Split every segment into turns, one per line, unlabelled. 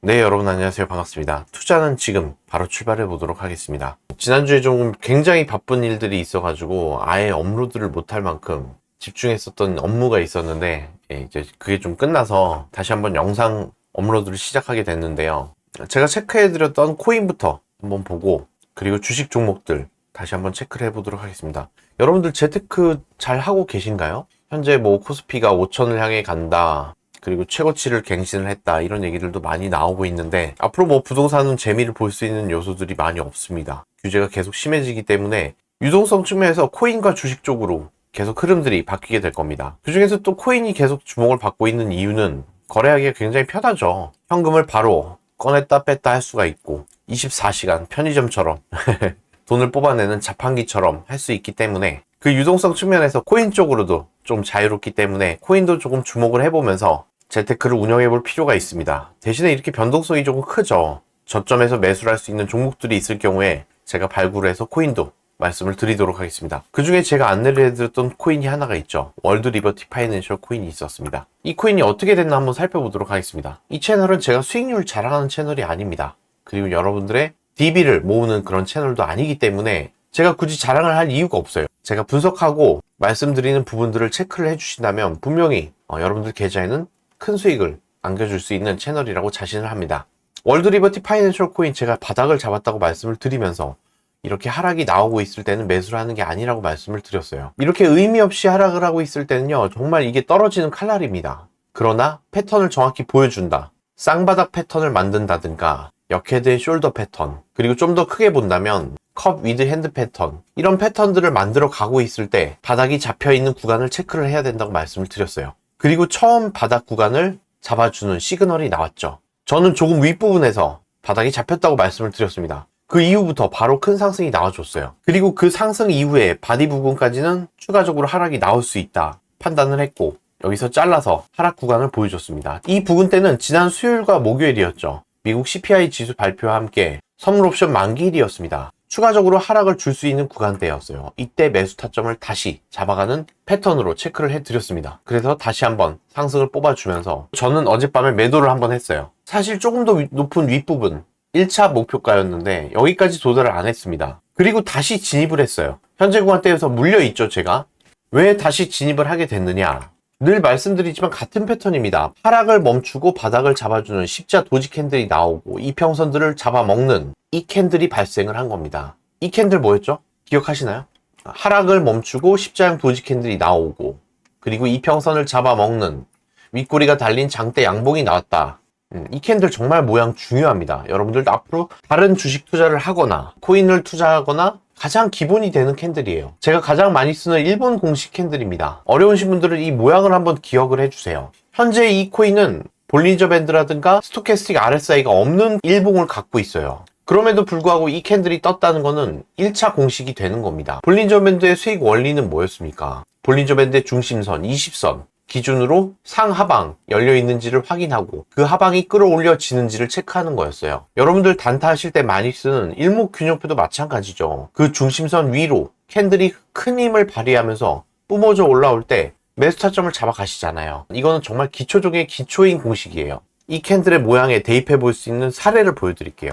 네, 여러분 안녕하세요. 반갑습니다. 투자는 지금 바로 출발해 보도록 하겠습니다. 지난주에 좀 굉장히 바쁜 일들이 있어가지고 아예 업로드를 못할 만큼 집중했었던 업무가 있었는데 예, 이제 그게 좀 끝나서 다시 한번 영상 업로드를 시작하게 됐는데요. 제가 체크해드렸던 코인부터 한번 보고 그리고 주식 종목들 다시 한번 체크를 해보도록 하겠습니다. 여러분들 재테크 잘 하고 계신가요? 현재 뭐 코스피가 5천을 향해 간다. 그리고 최고치를 갱신을 했다 이런 얘기들도 많이 나오고 있는데 앞으로 뭐 부동산은 재미를 볼 수 있는 요소들이 많이 없습니다. 규제가 계속 심해지기 때문에 유동성 측면에서 코인과 주식 쪽으로 계속 흐름들이 바뀌게 될 겁니다. 그 중에서 또 코인이 계속 주목을 받고 있는 이유는 거래하기가 굉장히 편하죠. 현금을 바로 꺼냈다 뺐다 할 수가 있고 24시간 편의점처럼 돈을 뽑아내는 자판기처럼 할 수 있기 때문에 그 유동성 측면에서 코인 쪽으로도 좀 자유롭기 때문에 코인도 조금 주목을 해보면서 재테크를 운영해 볼 필요가 있습니다. 대신에 이렇게 변동성이 조금 크죠. 저점에서 매수를 할 수 있는 종목들이 있을 경우에 제가 발굴을 해서 코인도 말씀을 드리도록 하겠습니다. 그 중에 제가 안내를 해드렸던 코인이 하나가 있죠. 월드 리버티 파이낸셜 코인이 있었습니다. 이 코인이 어떻게 됐나 한번 살펴보도록 하겠습니다. 이 채널은 제가 수익률 자랑하는 채널이 아닙니다. 그리고 여러분들의 DB를 모으는 그런 채널도 아니기 때문에 제가 굳이 자랑을 할 이유가 없어요. 제가 분석하고 말씀드리는 부분들을 체크를 해주신다면 분명히 어, 여러분들 계좌에는 큰 수익을 안겨줄 수 있는 채널이라고 자신을 합니다. 월드 리버티 파이낸셜 코인 제가 바닥을 잡았다고 말씀을 드리면서 이렇게 하락이 나오고 있을 때는 매수를 하는 게 아니라고 말씀을 드렸어요. 이렇게 의미 없이 하락을 하고 있을 때는요, 정말 이게 떨어지는 칼날입니다. 그러나 패턴을 정확히 보여준다. 쌍바닥 패턴을 만든다든가, 역헤드의 숄더 패턴, 그리고 좀 더 크게 본다면 컵 위드 핸드 패턴 이런 패턴들을 만들어 가고 있을 때 바닥이 잡혀 있는 구간을 체크를 해야 된다고 말씀을 드렸어요. 그리고 처음 바닥 구간을 잡아주는 시그널이 나왔죠. 저는 조금 윗부분에서 바닥이 잡혔다고 말씀을 드렸습니다. 그 이후부터 바로 큰 상승이 나와줬어요. 그리고 그 상승 이후에 바디 부분까지는 추가적으로 하락이 나올 수 있다 판단을 했고 여기서 잘라서 하락 구간을 보여줬습니다. 이 부분 때는 지난 수요일과 목요일이었죠. 미국 CPI 지수 발표와 함께 선물 옵션 만기일이었습니다. 추가적으로 하락을 줄 수 있는 구간대였어요. 이때 매수 타점을 다시 잡아가는 패턴으로 체크를 해드렸습니다. 그래서 다시 한번 상승을 뽑아주면서 저는 어젯밤에 매도를 한번 했어요. 사실 조금 더 위- 높은 윗부분 1차 목표가였는데 여기까지 도달을 안 했습니다. 그리고 다시 진입을 했어요. 현재 구간대에서 물려있죠, 제가. 왜 다시 진입을 하게 됐느냐? 늘 말씀드리지만 같은 패턴입니다. 하락을 멈추고 바닥을 잡아주는 십자 도지 캔들이 나오고 이평선들을 잡아먹는 이 캔들이 발생을 한 겁니다. 이 캔들 뭐였죠? 기억하시나요? 하락을 멈추고 십자형 도지 캔들이 나오고 그리고 이평선을 잡아먹는 윗꼬리가 달린 장대 양봉이 나왔다. 음, 이 캔들 정말 모양 중요합니다. 여러분들도 앞으로 다른 주식 투자를 하거나 코인을 투자하거나 가장 기본이 되는 캔들이에요. 제가 가장 많이 쓰는 일본 공식 캔들입니다. 어려우신 분들은 이 모양을 한번 기억을 해주세요. 현재 이 코인은 볼린저 밴드라든가 스토캐스틱 RSI가 없는 일봉을 갖고 있어요. 그럼에도 불구하고 이 캔들이 떴다는 것은 1차 공식이 되는 겁니다. 볼린저 밴드의 수익 원리는 뭐였습니까? 볼린저 밴드의 중심선 20선 기준으로 상하방 열려 있는지를 확인하고 그 하방이 끌어올려지는지를 체크하는 거였어요. 여러분들 단타 하실 때 많이 쓰는 일목균형표도 마찬가지죠. 그 중심선 위로 캔들이 큰 힘을 발휘하면서 뿜어져 올라올 때 매수 타점을 잡아 가시잖아요. 이거는 정말 기초 중의 기초인 공식이에요. 이 캔들의 모양에 대입해 볼 수 있는 사례를 보여드릴게요.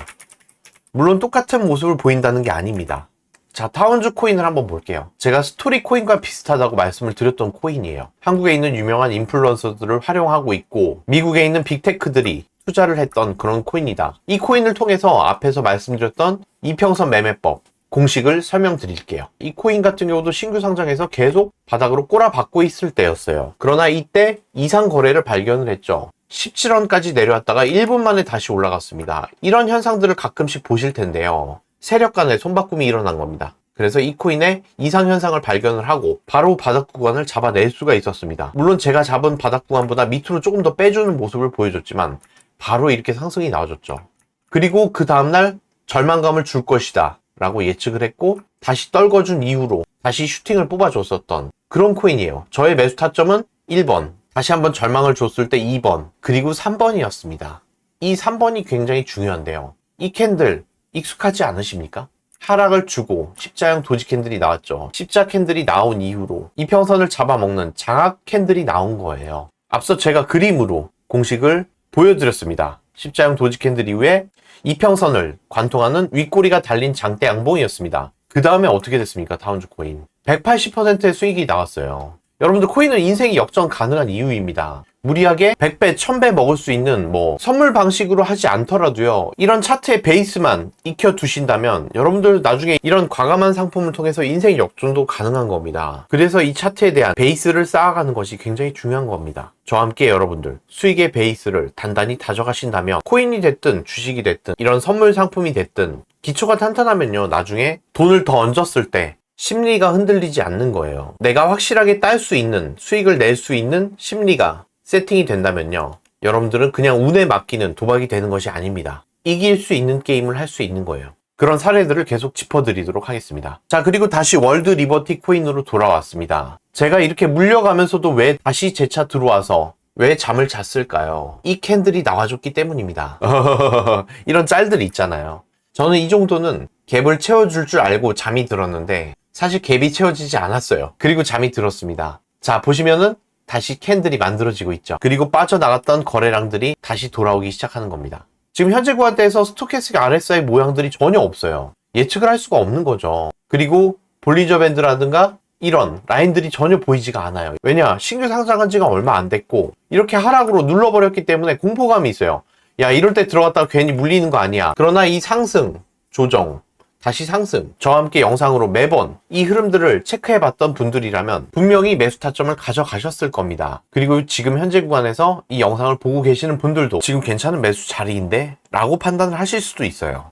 물론 똑같은 모습을 보인다는 게 아닙니다. 자, 타운즈 코인을 한번 볼게요. 제가 스토리 코인과 비슷하다고 말씀을 드렸던 코인이에요. 한국에 있는 유명한 인플루언서들을 활용하고 있고, 미국에 있는 빅테크들이 투자를 했던 그런 코인이다. 이 코인을 통해서 앞에서 말씀드렸던 이평선 매매법, 공식을 설명드릴게요. 이 코인 같은 경우도 신규 상장해서 계속 바닥으로 꼬라박고 있을 때였어요. 그러나 이때 이상 거래를 발견을 했죠. 17원까지 내려왔다가 1분 만에 다시 올라갔습니다. 이런 현상들을 가끔씩 보실 텐데요. 세력 간의 손바꿈이 일어난 겁니다. 그래서 이 코인의 이상 현상을 발견을 하고 바로 바닥 구간을 잡아낼 수가 있었습니다. 물론 제가 잡은 바닥 구간보다 밑으로 조금 더 빼주는 모습을 보여줬지만 바로 이렇게 상승이 나와줬죠. 그리고 그 다음날 절망감을 줄 것이다 라고 예측을 했고 다시 떨궈준 이후로 다시 슈팅을 뽑아줬었던 그런 코인이에요. 저의 매수 타점은 1번, 다시 한번 절망을 줬을 때 2번, 그리고 3번이었습니다. 이 3번이 굉장히 중요한데요. 이 캔들 익숙하지 않으십니까? 하락을 주고 십자형 도지 캔들이 나왔죠. 십자 캔들이 나온 이후로 이평선을 잡아먹는 장악 캔들이 나온 거예요. 앞서 제가 그림으로 공식을 보여드렸습니다. 십자형 도지 캔들 이후에 이평선을 관통하는 윗꼬리가 달린 장대 양봉이었습니다. 그 다음에 어떻게 됐습니까? 다운주 코인. 180%의 수익이 나왔어요. 여러분들 코인은 인생이 역전 가능한 이유입니다. 무리하게 100배, 1000배 먹을 수 있는 뭐 선물 방식으로 하지 않더라도요. 이런 차트의 베이스만 익혀 두신다면 여러분들 나중에 이런 과감한 상품을 통해서 인생 역전도 가능한 겁니다. 그래서 이 차트에 대한 베이스를 쌓아가는 것이 굉장히 중요한 겁니다. 저와 함께 여러분들 수익의 베이스를 단단히 다져가신다면 코인이 됐든 주식이 됐든 이런 선물 상품이 됐든 기초가 탄탄하면요. 나중에 돈을 더 얹었을 때 심리가 흔들리지 않는 거예요. 내가 확실하게 딸 수 있는 수익을 낼 수 있는 심리가 세팅이 된다면요. 여러분들은 그냥 운에 맡기는 도박이 되는 것이 아닙니다. 이길 수 있는 게임을 할 수 있는 거예요. 그런 사례들을 계속 짚어드리도록 하겠습니다. 자, 그리고 다시 월드 리버티 코인으로 돌아왔습니다. 제가 이렇게 물려가면서도 왜 다시 제 차 들어와서 왜 잠을 잤을까요? 이 캔들이 나와줬기 때문입니다. 이런 짤들이 있잖아요. 저는 이 정도는 갭을 채워줄 줄 알고 잠이 들었는데 사실 갭이 채워지지 않았어요. 그리고 잠이 들었습니다. 자, 보시면은 다시 캔들이 만들어지고 있죠. 그리고 빠져나갔던 거래량들이 다시 돌아오기 시작하는 겁니다. 지금 현재 구간대에서 스토캐스틱 RSI 모양들이 전혀 없어요. 예측을 할 수가 없는 거죠. 그리고 볼리저 밴드라든가 이런 라인들이 전혀 보이지가 않아요. 왜냐? 신규 상장한 지가 얼마 안 됐고 이렇게 하락으로 눌러버렸기 때문에 공포감이 있어요. 야 이럴 때 들어갔다가 괜히 물리는 거 아니야. 그러나 이 상승, 조정, 다시 상승, 저와 함께 영상으로 매번 이 흐름들을 체크해 봤던 분들이라면 분명히 매수 타점을 가져가셨을 겁니다. 그리고 지금 현재 구간에서 이 영상을 보고 계시는 분들도 지금 괜찮은 매수 자리인데? 라고 판단을 하실 수도 있어요.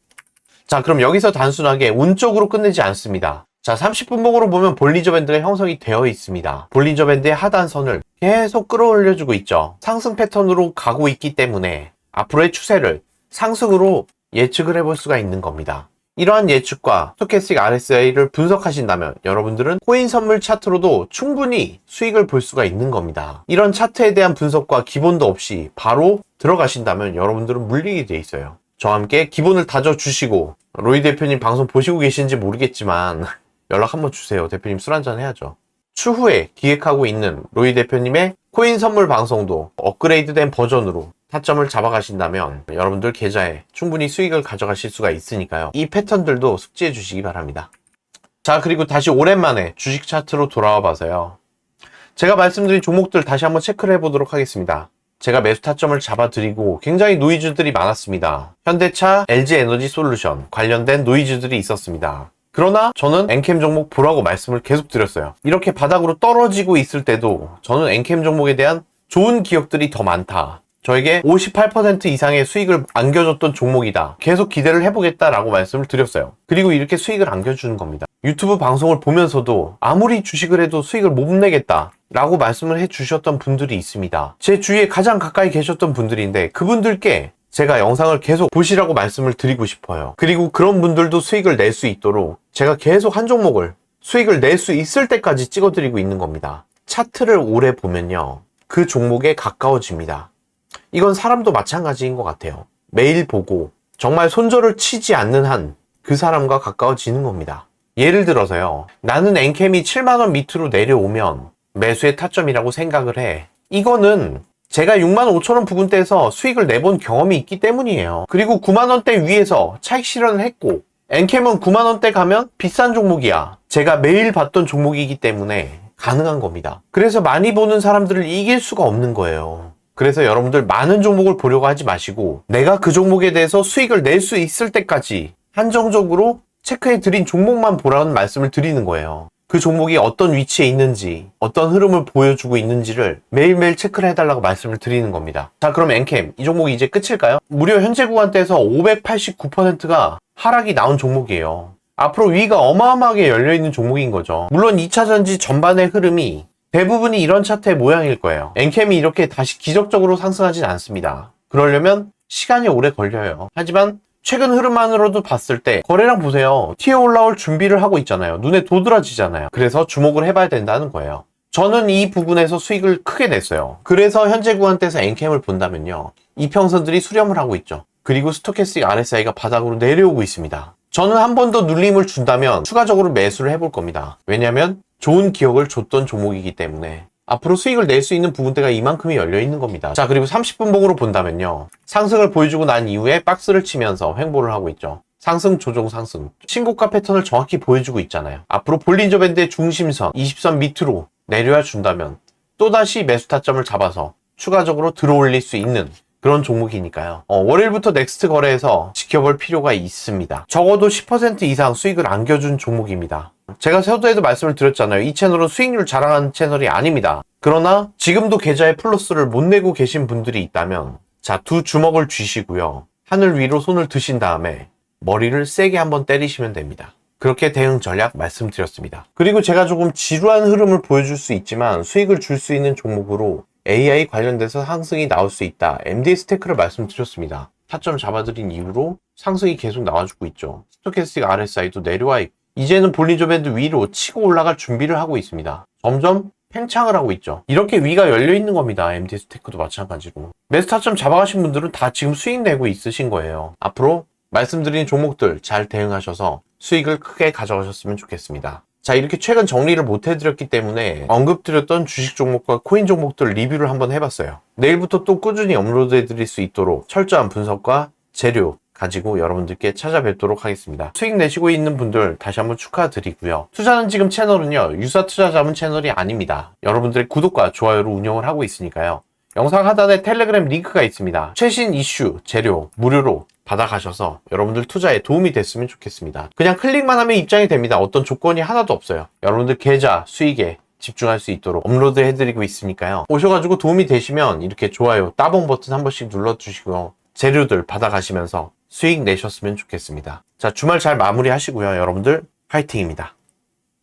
자, 그럼 여기서 단순하게 운 쪽으로 끝내지 않습니다. 자, 30분 봉으로 보면 볼리저 밴드가 형성이 되어 있습니다. 볼리저 밴드의 하단선을 계속 끌어올려주고 있죠. 상승 패턴으로 가고 있기 때문에 앞으로의 추세를 상승으로 예측을 해볼 수가 있는 겁니다. 이러한 예측과 스토캐스틱 RSI를 분석하신다면 여러분들은 코인 선물 차트로도 충분히 수익을 볼 수가 있는 겁니다. 이런 차트에 대한 분석과 기본도 없이 바로 들어가신다면 여러분들은 물리게 돼 있어요. 저와 함께 기본을 다져주시고 로이 대표님 방송 보시고 계신지 모르겠지만 연락 한번 주세요. 대표님 술 한잔 해야죠. 추후에 기획하고 있는 로이 대표님의 코인 선물 방송도 업그레이드된 버전으로 타점을 잡아가신다면 여러분들 계좌에 충분히 수익을 가져가실 수가 있으니까요. 이 패턴들도 숙지해 주시기 바랍니다. 자, 그리고 다시 오랜만에 주식 차트로 돌아와 봐서요. 제가 말씀드린 종목들 다시 한번 체크를 해보도록 하겠습니다. 제가 매수 타점을 잡아드리고 굉장히 노이즈들이 많았습니다. 현대차, LG에너지 솔루션 관련된 노이즈들이 있었습니다. 그러나 저는 엔캠 종목 보라고 말씀을 계속 드렸어요. 이렇게 바닥으로 떨어지고 있을 때도 저는 엔캠 종목에 대한 좋은 기억들이 더 많다. 저에게 58% 이상의 수익을 안겨줬던 종목이다. 계속 기대를 해보겠다라고 말씀을 드렸어요. 그리고 이렇게 수익을 안겨주는 겁니다. 유튜브 방송을 보면서도 아무리 주식을 해도 수익을 못 내겠다. 라고 말씀을 해주셨던 분들이 있습니다. 제 주위에 가장 가까이 계셨던 분들인데 그분들께 제가 영상을 계속 보시라고 말씀을 드리고 싶어요. 그리고 그런 분들도 수익을 낼 수 있도록 제가 계속 한 종목을 수익을 낼 수 있을 때까지 찍어드리고 있는 겁니다. 차트를 오래 보면요. 그 종목에 가까워집니다. 이건 사람도 마찬가지인 것 같아요. 매일 보고 정말 손절을 치지 않는 한 그 사람과 가까워지는 겁니다. 예를 들어서요. 나는 엔캠이 7만원 밑으로 내려오면 매수의 타점이라고 생각을 해. 이거는 제가 6만 5천원 부근대에서 수익을 내본 경험이 있기 때문이에요. 그리고 9만원대 위에서 차익 실현을 했고 엔캠은 9만원대 가면 비싼 종목이야. 제가 매일 봤던 종목이기 때문에 가능한 겁니다. 그래서 많이 보는 사람들을 이길 수가 없는 거예요. 그래서 여러분들 많은 종목을 보려고 하지 마시고 내가 그 종목에 대해서 수익을 낼 수 있을 때까지 한정적으로 체크해 드린 종목만 보라는 말씀을 드리는 거예요. 그 종목이 어떤 위치에 있는지, 어떤 흐름을 보여주고 있는지를 매일매일 체크를 해달라고 말씀을 드리는 겁니다. 자, 그럼 엔캠, 이 종목이 이제 끝일까요? 무려 현재 구간대에서 589%가 하락이 나온 종목이에요. 앞으로 위가 어마어마하게 열려있는 종목인 거죠. 물론 2차전지 전반의 흐름이 대부분이 이런 차트의 모양일 거예요. 엔캠이 이렇게 다시 기적적으로 상승하진 않습니다. 그러려면 시간이 오래 걸려요. 하지만 최근 흐름만으로도 봤을 때 거래량 보세요. 튀어 올라올 준비를 하고 있잖아요. 눈에 도드라지잖아요. 그래서 주목을 해봐야 된다는 거예요. 저는 이 부분에서 수익을 크게 냈어요. 그래서 현재 구간대에서 엔캠을 본다면요. 이평선들이 수렴을 하고 있죠. 그리고 스토캐스틱 RSI가 바닥으로 내려오고 있습니다. 저는 한 번 더 눌림을 준다면 추가적으로 매수를 해볼 겁니다. 왜냐하면 좋은 기억을 줬던 종목이기 때문에 앞으로 수익을 낼 수 있는 부분대가 이만큼이 열려 있는 겁니다. 자, 그리고 30분 봉으로 본다면요. 상승을 보여주고 난 이후에 박스를 치면서 횡보를 하고 있죠. 상승, 조정, 상승. 신고가 패턴을 정확히 보여주고 있잖아요. 앞으로 볼린저 밴드의 중심선, 20선 밑으로 내려와 준다면 또다시 매수 타점을 잡아서 추가적으로 들어올릴 수 있는 그런 종목이니까요. 어, 월요일부터 넥스트 거래에서 지켜볼 필요가 있습니다. 적어도 10% 이상 수익을 안겨준 종목입니다. 제가 서두에도 말씀을 드렸잖아요. 이 채널은 수익률 자랑하는 채널이 아닙니다. 그러나 지금도 계좌에 플러스를 못 내고 계신 분들이 있다면 자, 두 주먹을 쥐시고요. 하늘 위로 손을 드신 다음에 머리를 세게 한번 때리시면 됩니다. 그렇게 대응 전략 말씀드렸습니다. 그리고 제가 조금 지루한 흐름을 보여줄 수 있지만 수익을 줄 수 있는 종목으로 AI 관련돼서 상승이 나올 수 있다. MD 스테이크를 말씀드렸습니다. 타점 잡아드린 이후로 상승이 계속 나와주고 있죠. 스토캐스틱 RSI도 내려와 있고 이제는 볼리저 밴드 위로 치고 올라갈 준비를 하고 있습니다. 점점 팽창을 하고 있죠. 이렇게 위가 열려 있는 겁니다. MD 스테이크도 마찬가지로. 매수 타점 잡아가신 분들은 다 지금 수익 내고 있으신 거예요. 앞으로 말씀드린 종목들 잘 대응하셔서 수익을 크게 가져가셨으면 좋겠습니다. 자, 이렇게 최근 정리를 못 해드렸기 때문에 언급드렸던 주식 종목과 코인 종목들 리뷰를 한번 해봤어요. 내일부터 또 꾸준히 업로드 해드릴 수 있도록 철저한 분석과 재료 가지고 여러분들께 찾아뵙도록 하겠습니다. 수익 내시고 있는 분들 다시 한번 축하드리고요. 투자는 지금 채널은요, 유사 투자 자문 채널이 아닙니다. 여러분들의 구독과 좋아요로 운영을 하고 있으니까요. 영상 하단에 텔레그램 링크가 있습니다. 최신 이슈, 재료 무료로 받아가셔서 여러분들 투자에 도움이 됐으면 좋겠습니다. 그냥 클릭만 하면 입장이 됩니다. 어떤 조건이 하나도 없어요. 여러분들 계좌, 수익에 집중할 수 있도록 업로드 해드리고 있으니까요. 오셔가지고 도움이 되시면 이렇게 좋아요, 따봉 버튼 한 번씩 눌러주시고 재료들 받아가시면서 수익 내셨으면 좋겠습니다. 자, 주말 잘 마무리 하시고요. 여러분들 화이팅입니다.